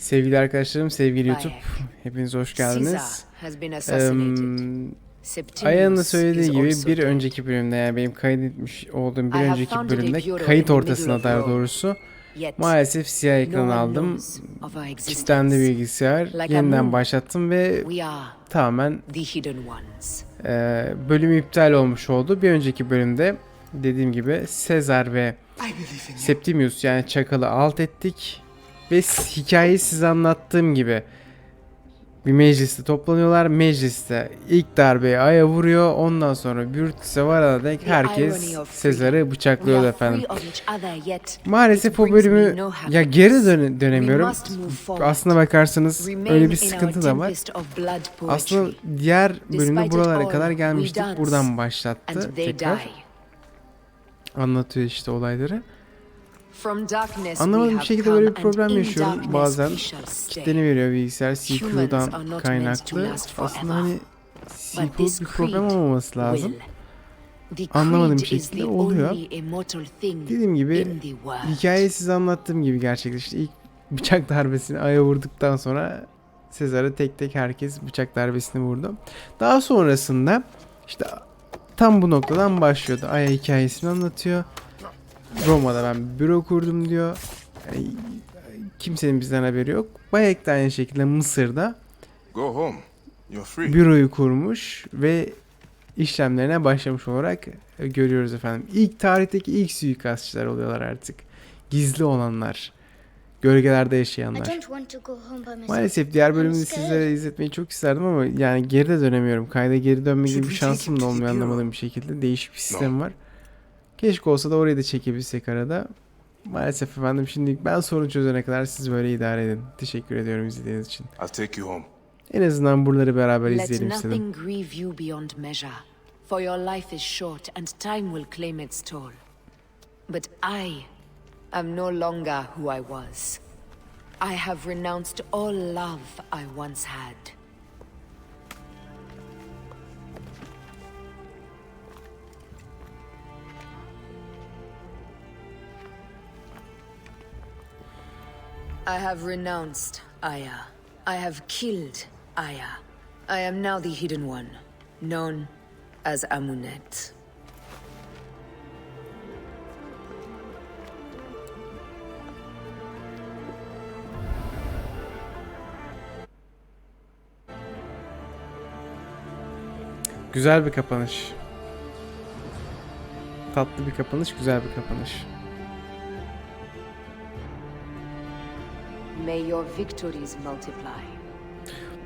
Sevgili arkadaşlarım, sevgili YouTube, hepiniz hoş geldiniz. Septimius Aya'nın söylediği gibi bir önceki bölümde yani benim kaydetmiş olduğum bir önceki bölümde kayıt ortasına daha doğrusu maalesef siyah ekran aldım. Kilitlendi bilgisayar. Yeniden başlattım ve tamamen e, bölüm iptal olmuş oldu. Bir önceki bölümde dediğim gibi Sezar ve Septimius yani Çakal'ı alt ettik. Ve hikayeyi size anlattığım gibi bir mecliste toplanıyorlar. Mecliste ilk darbeyi Ay'a vuruyor. Ondan sonra Brutus'e varana dek herkes Sezar'ı bıçaklıyor efendim. Maalesef o bölümü ya geri We dönemiyorum. Aslına bakarsanız öyle bir sıkıntı da var. Aslında diğer bölümde buralara kadar gelmiştik. Buradan başlattı tekrar. Anlatıyor işte olayları. Anlamadım bir şekilde böyle bir problem yaşıyorum. Bazen kitleni veriyor bilgisayar CPU'dan kaynaklı. Aslında hani But CPU this bir problem olmaması lazım. Anlamadığım bir şekilde oluyor. Dediğim gibi hikayeyi size anlattığım gibi gerçekleşti. İlk bıçak darbesini aya vurduktan sonra Sezar'a tek tek herkes bıçak darbesini vurdu. Daha sonrasında işte tam bu noktadan başlıyordu. Aya hikayesini anlatıyor. Roma'da ben büro kurdum diyor. Yani kimsenin bizden haberi yok. Bayek de aynı şekilde Mısır'da Go home. You're free. büroyu kurmuş ve işlemlerine başlamış olarak e, görüyoruz efendim. İlk tarihteki ilk suikastçılar oluyorlar artık. Gizli olanlar. Gölgelerde yaşayanlar. Maalesef diğer scared. sizlere izletmeyi çok isterdim ama yani geri de dönemiyorum. Kayda geri dönme gibi bir şansım da olmuyor anlamadığım bir şekilde. Değişik bir sistem var. Keşke olsa da orayı da çekebilsek arada. Maalesef efendim şimdilik ben sorun çözene kadar siz böyle idare edin. Teşekkür ediyorum izlediğiniz için. I'll take you home. En azından buraları beraber Let izleyelim istedim. nothing grieve you beyond measure, for your life is short and time will claim its toll. But I am no longer who I was. I have renounced all love I once had. I have renounced Aya. I have killed Aya. I am now the Hidden One, known as Amunet. Güzel bir kapanış. Tatlı bir kapanış, güzel bir kapanış. May your victories multiply.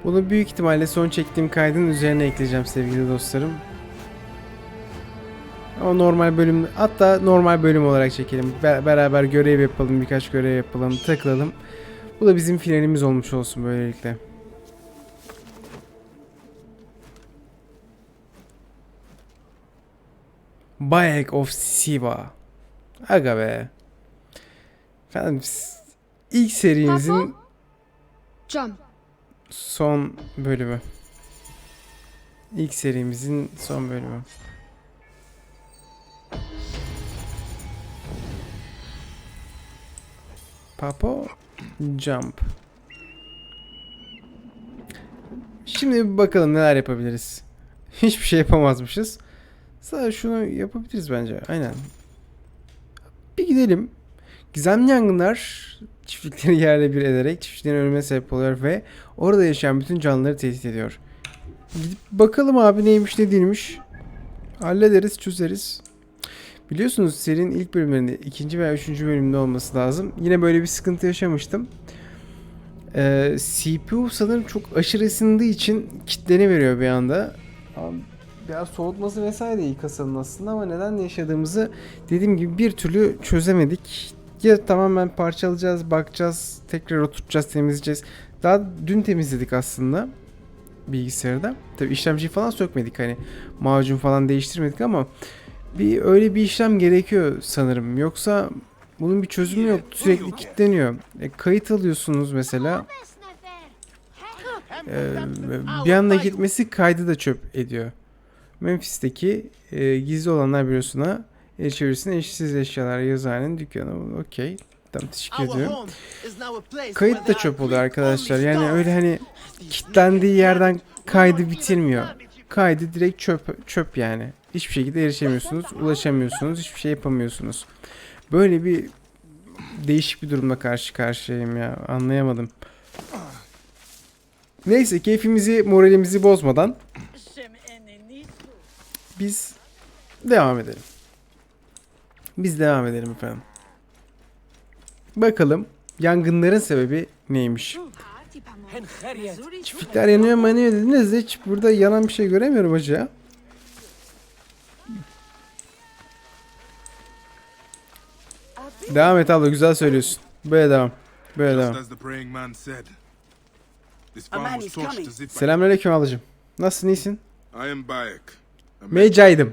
Bunu büyük ihtimalle son çektiğim kaydın üzerine ekleyeceğim sevgili dostlarım. Ama normal bölüm, hatta normal bölüm olarak çekelim. Be- beraber görev yapalım, birkaç görev yapalım, takılalım. Bu da bizim finalimiz olmuş olsun böylelikle. Bayek of Siva. Aga be. Efendim ilk serimizin son bölümü. İlk serimizin son bölümü. Papo Jump. Şimdi bir bakalım neler yapabiliriz. Hiçbir şey yapamazmışız. Sadece şunu yapabiliriz bence. Aynen. Bir gidelim. Gizemli yangınlar çiftlikleri yerle bir ederek çiftçilerin ölümüne sebep oluyor ve orada yaşayan bütün canlıları tehdit ediyor. Gidip bakalım abi neymiş ne değilmiş. Hallederiz çözeriz. Biliyorsunuz serinin ilk bölümlerinde ikinci veya üçüncü bölümde olması lazım. Yine böyle bir sıkıntı yaşamıştım. Ee, CPU sanırım çok aşırı ısındığı için kitleni veriyor bir anda. Biraz soğutması vesaire iyi kasanın aslında ama neden yaşadığımızı dediğim gibi bir türlü çözemedik. Ya tamamen parçalayacağız, bakacağız, tekrar oturtacağız, temizleyeceğiz. Daha dün temizledik aslında bilgisayarda. Tabi işlemciyi falan sökmedik hani macun falan değiştirmedik ama bir öyle bir işlem gerekiyor sanırım. Yoksa bunun bir çözümü yok. Sürekli kilitleniyor. E, kayıt alıyorsunuz mesela. E, bir anda gitmesi kaydı da çöp ediyor. Memphis'teki e, gizli olanlar bürosuna el eşsiz eşyalar yazıhanenin dükkanı. Okey. Tamam teşekkür ediyorum. Kayıt da çöp oluyor arkadaşlar. Yani öyle hani kilitlendiği yerden kaydı bitirmiyor. Kaydı direkt çöp çöp yani. Hiçbir şekilde erişemiyorsunuz, ulaşamıyorsunuz, hiçbir şey yapamıyorsunuz. Böyle bir değişik bir durumla karşı karşıyayım ya. Anlayamadım. Neyse keyfimizi, moralimizi bozmadan biz devam edelim. Biz devam edelim efendim. Bakalım yangınların sebebi neymiş? Çiftlikler yanıyor manıyor dediniz de hiç burada yanan bir şey göremiyorum hacı ya. Devam et abla güzel söylüyorsun. Böyle devam. Böyle devam. Selamünaleyküm ablacığım. Nasılsın iyisin? Mecaydım.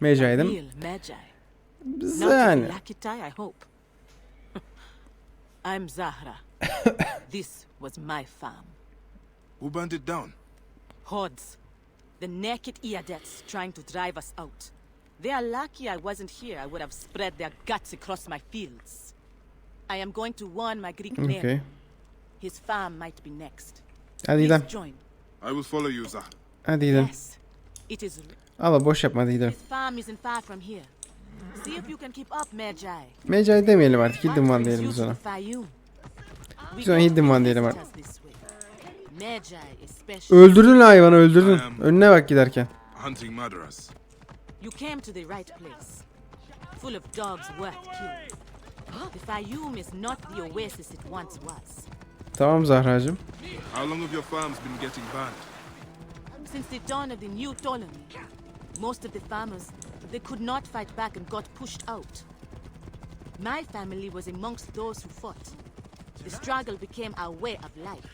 Mecaydım. Real Magi. Biz Not yani. yani. Lakitai, I hope. I'm Zahra. this was my farm. Who burned it down? Hordes. The naked Iadets trying to drive us out. They are lucky I wasn't here. I would have spread their guts across my fields. I am going to warn my Greek Okay. neighbor. His farm might be next. Adida. Please join. I will follow you, Zahra. Adida. Yes. It is. Abla boş yapma Adida. His farm isn't far from here. See if you can keep up, Magi. Demeyelim artık. Hidden One diyelim biz ona. Biz ona Hidden One diyelim artık. Öldürdün hayvanı öldürdün. Önüne bak giderken. Hunting murderers. You came to the right place. Full of dogs worth killing. The Fayoum is not the oasis it once was. Tamam Zahra'cığım. How long have your farms been getting burned? Since the dawn of the new Ptolemy, most of the farmers, they could not fight back and got pushed out. My family was amongst those who fought. The struggle became our way of life.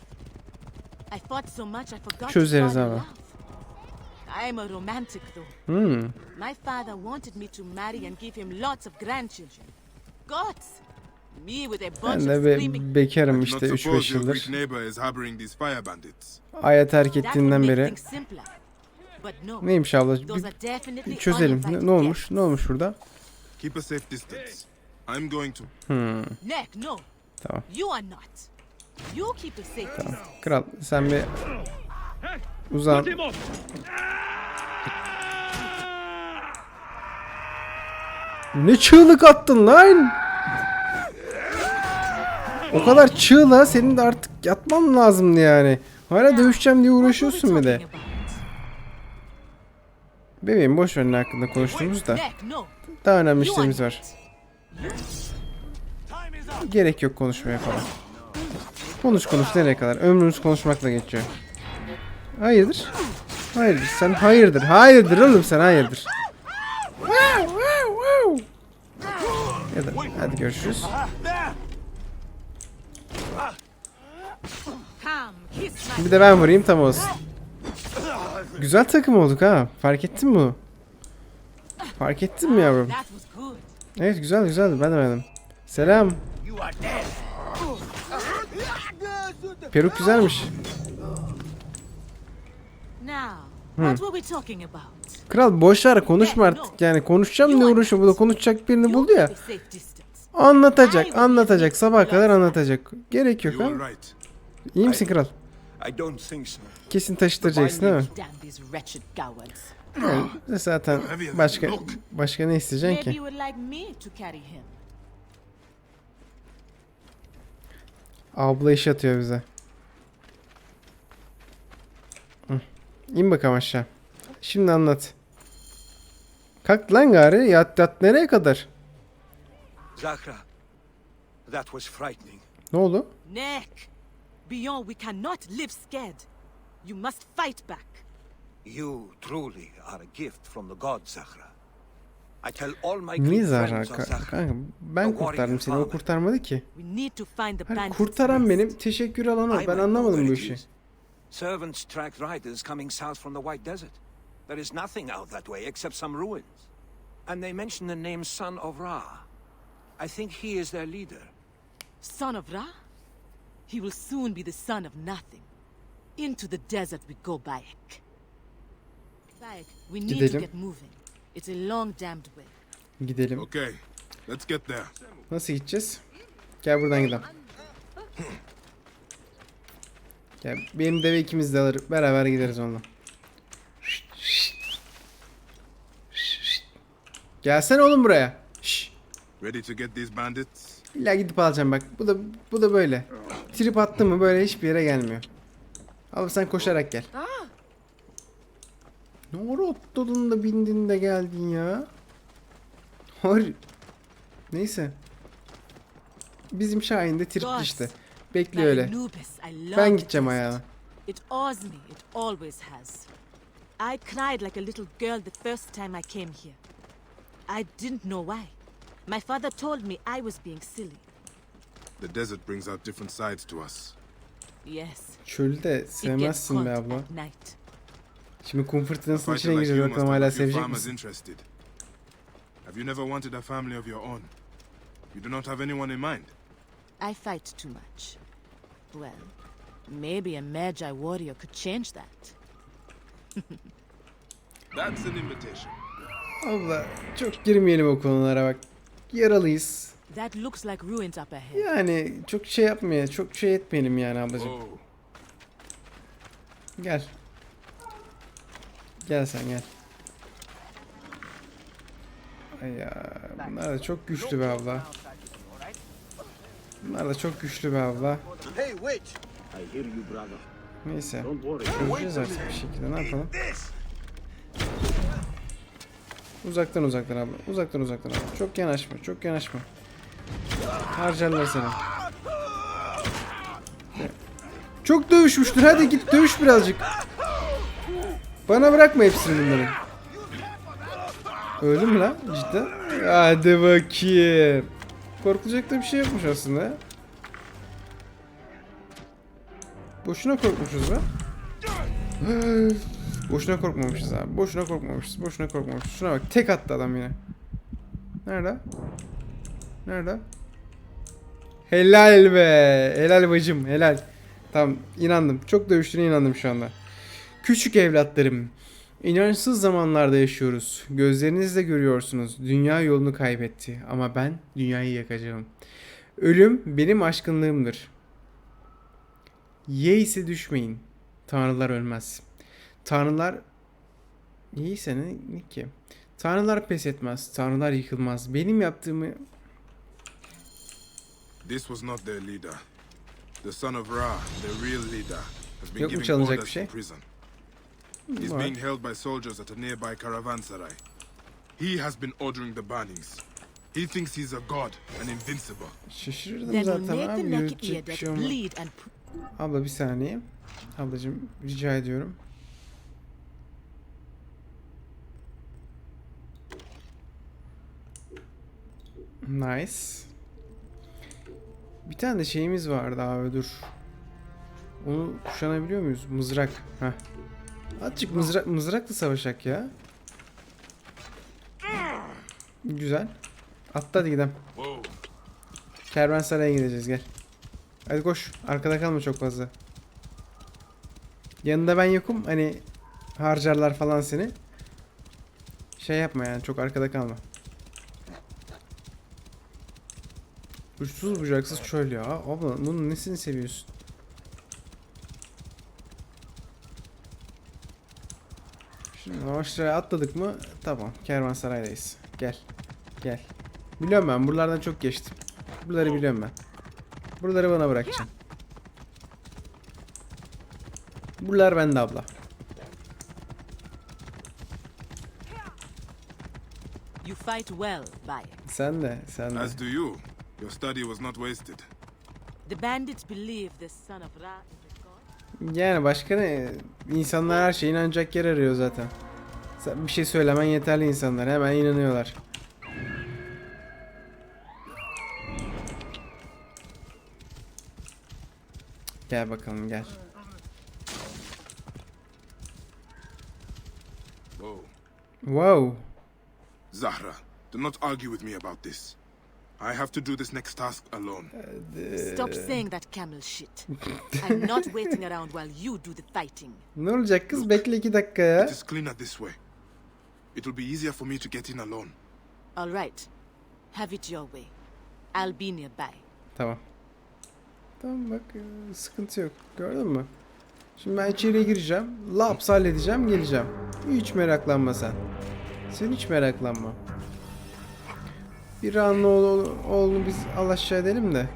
I fought so much I forgot Çözeriz to fall in abi. love. I'm a romantic though. Hmm. My father wanted me to marry and give him lots of grandchildren. Gods! Me with a bunch Ben de of be screaming... bekarım I do işte not 3-5 suppose your yıldır. Greek neighbor is harboring these fire bandits. Aya terk That would ettiğinden make beri. things simpler. Neymiş abla? Bir çözelim. Ne, ne olmuş? Ne olmuş burada? Keep a safe distance. I'm going to. Hmm. Neck, no. Tamam. You are not. You keep the safe distance. Kral sen bir uzan. Ne çığlık attın lan? O kadar çığla senin de artık yatman lazımdı yani. Hala dövüşeceğim diye uğraşıyorsun bir de. Bebeğim boş ver ne hakkında konuştuğumuz da. Daha önemli işlerimiz var. Gerek yok konuşmaya falan. Konuş konuş nereye kadar? Ömrümüz konuşmakla geçiyor. Hayırdır? Hayırdır? Sen hayırdır? Hayırdır oğlum sen hayırdır? Ya da hadi görüşürüz. Bir de ben vurayım tam olsun. Güzel takım olduk ha. Fark ettin mi bunu? Fark ettin mi yavrum? Evet güzel güzeldi ben de beğendim. Selam. Peruk güzelmiş. Hmm. Kral boş ver konuşma artık yani konuşacağım diye uğraşıyor bu da konuşacak birini buldu ya. Anlatacak anlatacak sabaha kadar anlatacak. Gerek yok ha. İyi misin kral? I don't think so. Kesin taşıtıracaksın değil mi? Damn these wretched cowards. Yani zaten başka başka ne isteyeceksin ki? Abla iş atıyor bize. Hı. İn bakalım aşağı. Şimdi anlat. Kalk lan gari yat yat nereye kadar? Zahra, that was frightening. Ne oldu? Neck! Beyond, we cannot live scared. You must fight back. You truly are a gift from the gods, Zahra. I tell all my Niye Zahra? Kanka ben kurtardım seni o kurtarmadı ki. We need to find the Hani kurtaran benim teşekkür alan o. I Ben anlamadım bu işi. Servants track riders coming south from the White Desert. There is nothing out that way except some ruins. And they mention the name Son of Ra. I think he is their leader. Son of Ra? He will soon be the son of nothing. Into the desert we go, Bayek. Bayek, we need to Gidelim. get moving. It's a long damned way. Gidelim. Okay, let's get there. Nasıl gideceğiz? Gel buradan gidelim. Gel benim deve ikimiz de alır. Beraber gideriz onunla. Gelsene oğlum buraya. Ready to get these bandits? İlla gidip alacağım bak. Bu da bu da böyle. Trip attı mı böyle hiçbir yere gelmiyor. Abi sen koşarak gel. Ne ara atladın da bindin de geldin ya. Hayır. Neyse. Bizim Şahin de Gods, işte. Bekliyor öyle. Ben gideceğim ayağına. It awes me. It always has. I cried like a little girl the first time I came here. I didn't know why. My father told me I was being silly. The desert brings out different sides to us. Yes. Çölü de It gets sevmezsin hot be abla. at night. Şimdi kum fırtınasının içine gireceğiz bakalım have hala sevecek farmers misin? interested. Have you never wanted a family of your own? You do not have anyone in mind? I fight too much. Well, maybe a Magi warrior could change that. That's an invitation. Abla çok girmeyelim o konulara bak. Yaralıyız. That looks like ruins up ahead. Yani çok şey yapmaya, çok şey etmeyelim yani ablacığım. Gel. Gel sen gel. Ay ya bunlar da çok güçlü be abla. Bunlar da çok güçlü be abla. Neyse. Çözeceğiz artık bir şekilde ne yapalım. Uzaktan uzaktan abla. Uzaktan uzaktan abla. Çok yanaşma. Çok yanaşma. Harcarlar seni. Çok dövüşmüştür. Hadi git dövüş birazcık. Bana bırakma hepsini bunları. Öldü mü lan cidden? Hadi bakayım. Korkulacak da bir şey yokmuş aslında. Boşuna korkmuşuz be. Boşuna korkmamışız abi. Boşuna korkmamışız. Boşuna korkmamışız. Şuna bak tek attı adam yine. Nerede? Nerede? Helal be. Helal bacım. Helal. Tamam inandım. Çok dövüştüğüne inandım şu anda. Küçük evlatlarım. İnançsız zamanlarda yaşıyoruz. Gözlerinizle görüyorsunuz. Dünya yolunu kaybetti. Ama ben dünyayı yakacağım. Ölüm benim aşkınlığımdır. Ye ise düşmeyin. Tanrılar ölmez. Tanrılar Ye ise ne, ne ki? Tanrılar pes etmez. Tanrılar yıkılmaz. Benim yaptığımı this was not their leader. The son of Ra, the real leader, has been Yok mu giving çalınacak orders bir şey? from prison. He's being held by soldiers at a nearby caravanserai. He has been ordering the burnings. He thinks he's a god and invincible. Şaşırdım Then we'll zaten make abi. the naked ear Yürütecek bir that şey olmaz. bleed and Abla bir saniye. Ablacığım rica ediyorum. Nice. Bir tane de şeyimiz vardı abi dur. Onu kuşanabiliyor muyuz? Mızrak. Heh. Azıcık mızrak, mızrakla savaşak ya. Güzel. Atla hadi gidelim. Kervansaray'a gideceğiz gel. Hadi koş. Arkada kalma çok fazla. Yanında ben yokum. Hani harcarlar falan seni. Şey yapma yani çok arkada kalma. Uçsuz bucaksız çöl ya. Abla bunun nesini seviyorsun? Şimdi Navaşlar'a atladık mı? Tamam. Kervansaray'dayız. Gel. Gel. Biliyorum ben. Buralardan çok geçtim. Buraları biliyorum ben. Buraları bana bırakacaksın. Buralar bende abla. you fight well, Bayek. Sen de, sen de. As do you. Your study was not wasted. The bandits believe the son of Ra is a god. Yani başka ne? İnsanlar her şeye inanacak yer arıyor zaten. Sen bir şey söylemen yeterli insanlar. Hemen inanıyorlar. Gel bakalım gel. Whoa. Wow. Zahra, do not argue with me about this. I have to do this next task alone. Stop saying that camel shit. I'm not waiting around while you do the fighting. Ne olacak kız? Bekle iki dakika ya. It is cleaner this way. It will be easier for me to get in alone. All right. Have it your way. I'll be nearby. Tamam. Tamam bak e, sıkıntı yok. Gördün mü? Şimdi ben içeriye gireceğim. Laps halledeceğim geleceğim. Hiç meraklanma sen. Sen hiç meraklanma. Bir anlı oğlu, oğlunu biz al aşağı edelim de.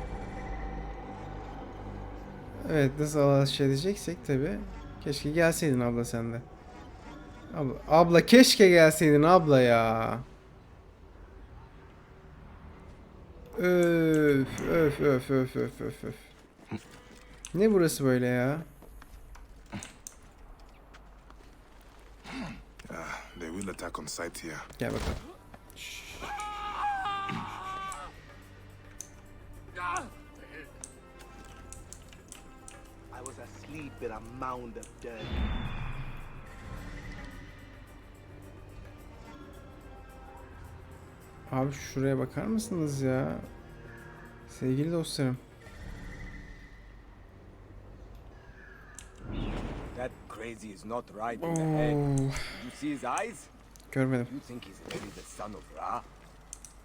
Evet nasıl al aşağı edeceksek tabi. Keşke gelseydin abla sen de. Abla, abla keşke gelseydin abla ya. Öf öf öf öf öf öf öf. Ne burası böyle ya? Ah, they will attack on sight here. Gel bakalım. Mound of dirt. Abi şuraya bakar mısınız ya? Sevgili dostlarım. That crazy is not right in the head. Oo, You see his eyes? görmedim. You think he's really the son of Ra?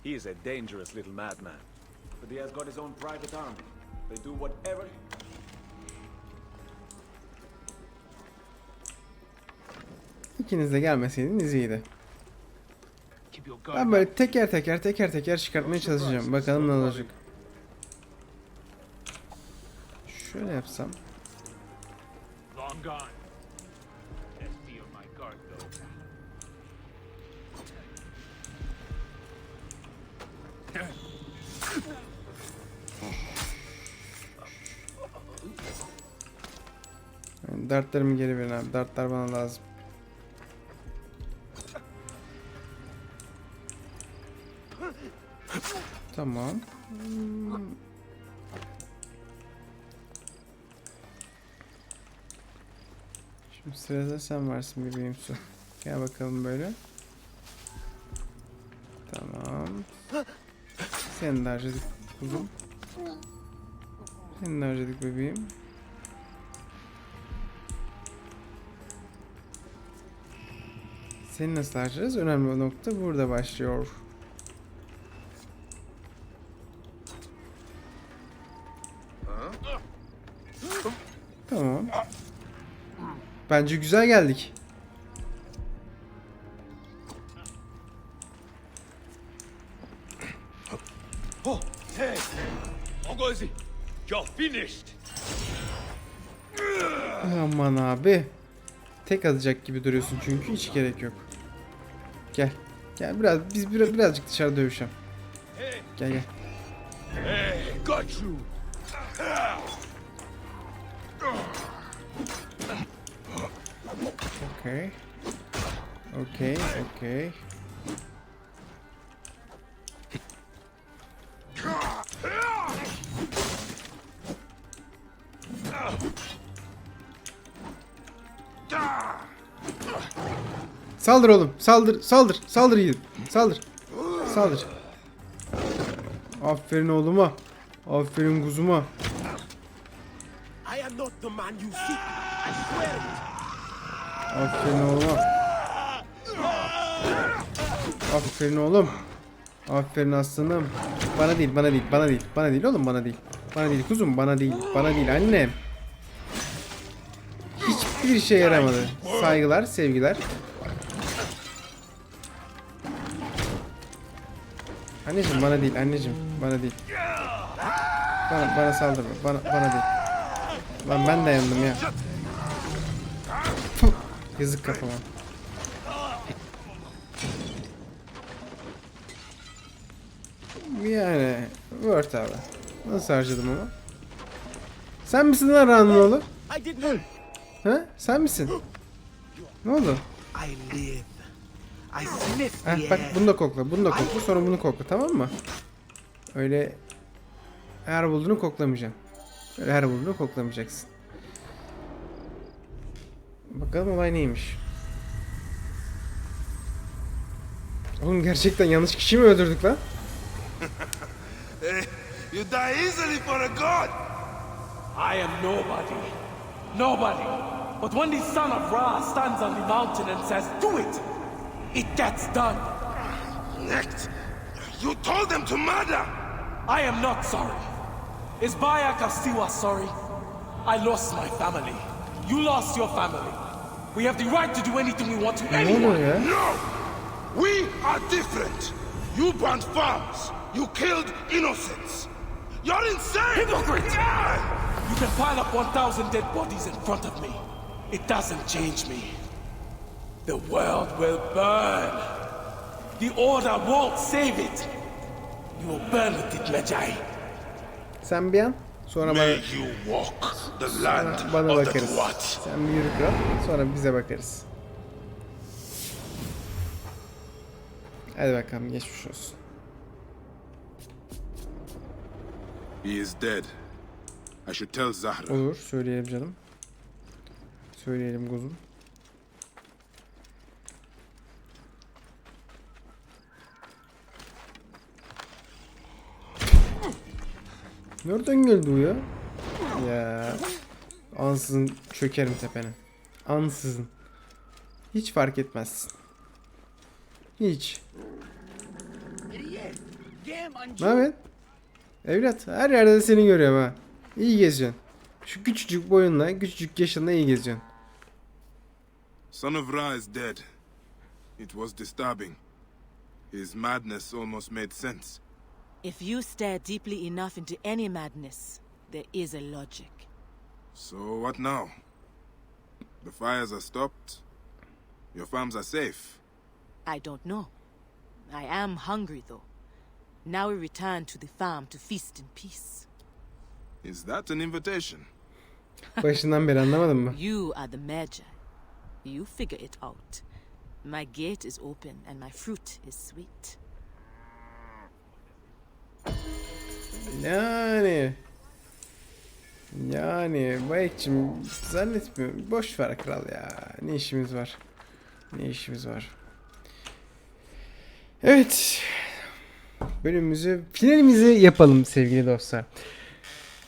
He is a dangerous little madman. But he has got his own private army. They do whatever İkiniz de gelmeseydiniz iyiydi. Ben böyle teker teker teker teker çıkartmaya çalışacağım. Bakalım ne olacak. Şöyle yapsam. Yani dartlarımı geri verin abi. Dartlar bana lazım. Tamam. Hmm. Şimdi sırada sen varsın bebeğim su. Gel bakalım böyle. Tamam. Seni de harcadık kuzum. Seni de harcadık bebeğim. Seni nasıl harcarız? Önemli nokta burada başlıyor. Tamam. Bence güzel geldik. Oh, hey! Ogozi, you're finished! Aman abi. Tek atacak gibi duruyorsun çünkü hiç gerek yok. Gel. Gel biraz biz biraz, birazcık dışarıda dövüşelim. Gel gel. Hey, got you! Okay. Okay, okay. Saldır oğlum. Saldır, saldır, saldır yiğidim. Saldır. Saldır. Aferin oğluma. Aferin kuzuma. Aferin oğlum. Aferin oğlum. Aferin aslanım. Bana değil, bana değil, bana değil. Bana değil oğlum, bana değil. Bana değil kuzum, bana değil. Bana değil annem. Hiçbir işe yaramadı. Saygılar, sevgiler. Anneciğim bana değil, anneciğim bana değil. Bana, bana saldırma, bana, bana değil. Lan ben de yandım ya. Yazık kafama. Yani Word abi. Nasıl harcadım ama? Sen misin lan Ranlıoğlu? Ha? Sen misin? Ne oldu? Heh, bak bunu da kokla, bunu da kokla, sonra bunu kokla tamam mı? Öyle her bulduğunu koklamayacaksın. Öyle her bulduğunu koklamayacaksın. Bakalım olay neymiş. Oğlum gerçekten yanlış kişiyi mi öldürdük lan? Eh, you die easily for a god! I am nobody. Nobody. But when the son of Ra stands on the mountain and says, do it, it gets done. Next! You told them to murder! I am not sorry. Is Bayaka Siwa sorry? I lost my family. You lost your family. We have the right to do anything we want to Ne oluyor anyone. No! We are different! You burnt farms! You killed innocents! You're insane! Hypocrite! You can pile up 1,000 dead bodies in front of me. It doesn't change me. The world will burn. The Order won't save it. You will burn with it, Medjay. Sen bir an sonra bana, sonra bana bakarız. Sen bir yürü kral sonra bize bakarız. Hadi bakalım geçmiş olsun. He is dead. I should tell Zahra. Olur söyleyelim canım. Söyleyelim kuzum. Nereden geldi bu ya? Ya. Ansızın çökerim tepene. Ansızın. Hiç fark etmez. Hiç. Haber? Evlat her yerde de seni görüyorum ha. İyi geziyorsun. Şu küçücük boyunla, küçücük yaşınla iyi geziyorsun. Son of Ra is dead. It was disturbing. His madness almost made sense. If you stare deeply enough into any madness, there is a logic. So what now? The fires are stopped. Your farms are safe. I don't know. I am hungry, though. Now we return to the farm to feast in peace. Is that an invitation? Başından beri anlamadın mı? You are the Magi. You figure it out. My gate is open and my fruit is sweet. Yani. Yani Bayekçim zannetmiyorum. Boş ver kral ya. Ne işimiz var? Ne işimiz var? Evet. Bölümümüzü, finalimizi yapalım sevgili dostlar.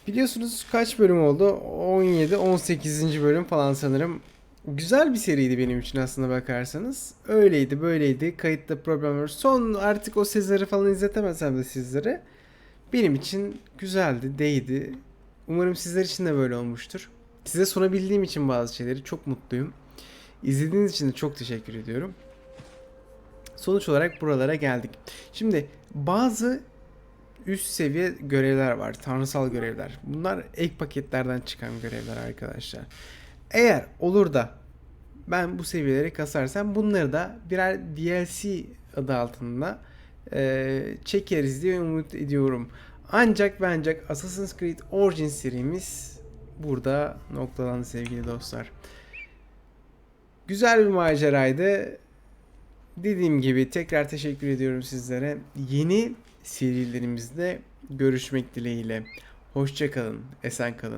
Biliyorsunuz kaç bölüm oldu? 17, 18. bölüm falan sanırım. Güzel bir seriydi benim için aslında bakarsanız. Öyleydi, böyleydi. Kayıtta problem var. Son artık o Sezar'ı falan izletemesem de sizlere. Benim için güzeldi, değdi. Umarım sizler için de böyle olmuştur. Size sunabildiğim için bazı şeyleri çok mutluyum. İzlediğiniz için de çok teşekkür ediyorum. Sonuç olarak buralara geldik. Şimdi bazı üst seviye görevler var. Tanrısal görevler. Bunlar ek paketlerden çıkan görevler arkadaşlar. Eğer olur da ben bu seviyeleri kasarsam bunları da birer DLC adı altında eee, çekeriz diye umut ediyorum. Ancak ve ancak Assassin's Creed Origins serimiz burada noktalandı sevgili dostlar. Güzel bir maceraydı. Dediğim gibi tekrar teşekkür ediyorum sizlere. Yeni serilerimizde görüşmek dileğiyle. Hoşçakalın, esen kalın.